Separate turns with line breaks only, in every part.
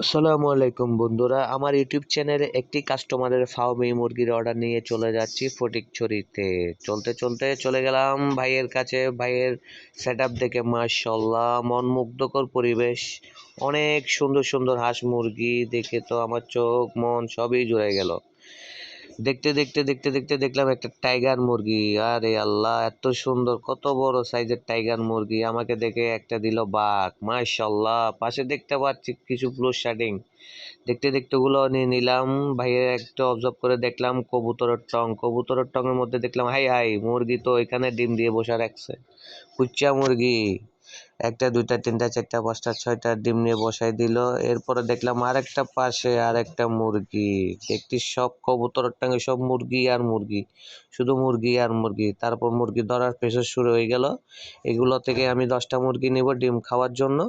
আসসালামু আলাইকুম বন্ধুরা, আমার ইউটিউব চ্যানেলে একটি কাস্টমারের ফার্মি মুরগির অর্ডার নিয়ে চলে যাচ্ছি ফটিকছড়িতে চলতে চলতে চলে গেলাম ভাইয়ের কাছে। ভাইয়ের সেট আপ দেখে মাশাল্লাহ মন মুগ্ধকর পরিবেশ। অনেক সুন্দর সুন্দর হাঁস মুরগি দেখে তো আমার চোখ মন সবই জুড়ে গেল। দেখতে দেখতে দেখতে দেখতে দেখলাম একটা টাইগার মুরগি। আরে আল্লাহ, এত সুন্দর, কত বড় সাইজের টাইগার মুরগি। আমাকে দেখে একটা দিল বাঘ। মাশাল্লাহ পাশে দেখতে পাচ্ছি কিছু ব্লু শার্টিং দেখতে দেখতে ওগুলো নিয়ে নিলাম। ভাইয়ের একটা অবজার্ভ করে দেখলাম কবুতরের টং কবুতরের টঙের মধ্যে দেখলাম, হাই হাই, মুরগি তো এখানে ডিম দিয়ে বসে রাখছে। কুচ্চা মুরগি। একটা, দুইটা, তিনটা, চারটা, পাঁচটা, ছয়টা ডিম নিয়ে বসাই দিল। এরপরে দেখলাম আরেকটা পাশে আরেকটা মুরগি। দেখতে সব কবুতরের টাঙ্গে সব মুরগি আর মুরগি। শুধু মুরগি আর মুরগি। তারপর মুরগি ধরার পেশা শুরু হয়ে গেল। এগুলো থেকে আমি দশটা মুরগি নিব ডিম খাওয়ার জন্য।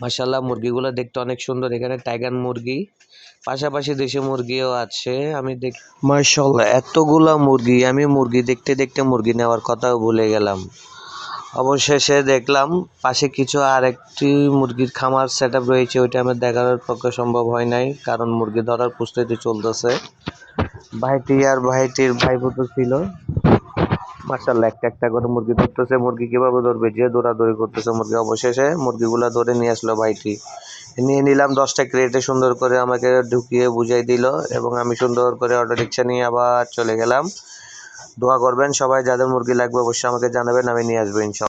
মাসাল্লাহ মুরগিগুলো দেখতে অনেক সুন্দর। এখানে টাইগার মুরগি, পাশাপাশি দেশি মুরগিও আছে। আমি দেখ মাসাল্লাহ এতগুলা মুরগি, আমি মুরগি দেখতে দেখতে মুরগি নেওয়ার কথাও ভুলে গেলাম। অবশেষে দেখলাম পাশে কিছু আরেকটি মুরগির খামার সেট রয়েছে, ওইটা আমার দেখার পক্ষে সম্ভব হয় নাই, কারণ মুরগি ধরার প্রস্তুতি চলতেছে। ভাইটি আর ভাইটির ভাইবোতো ছিল। মার্শাল্লাহ একটা একটা করে মুরগি ধরতেছে, মুরগি কীভাবে ধরবে? যে দৌড়াদৌড়ি করতেছে মুরগি। অবশেষে মুরগিগুলা ধরে নিয়ে আসলো ভাইটি। নিয়ে নিলাম দশটা ক্রেটে সুন্দর করে আমাকে ঢুকিয়ে বুঝাই দিল এবং আমি সুন্দর করে অটো রিক্সা নিয়ে আবার চলে গেলাম। দোয়া করবেন সবাই, যাদের মুরগি লাগবে অবশ্যই আমাকে জানাবেন, আমি নিয়ে আসব ইনশাল্লাহ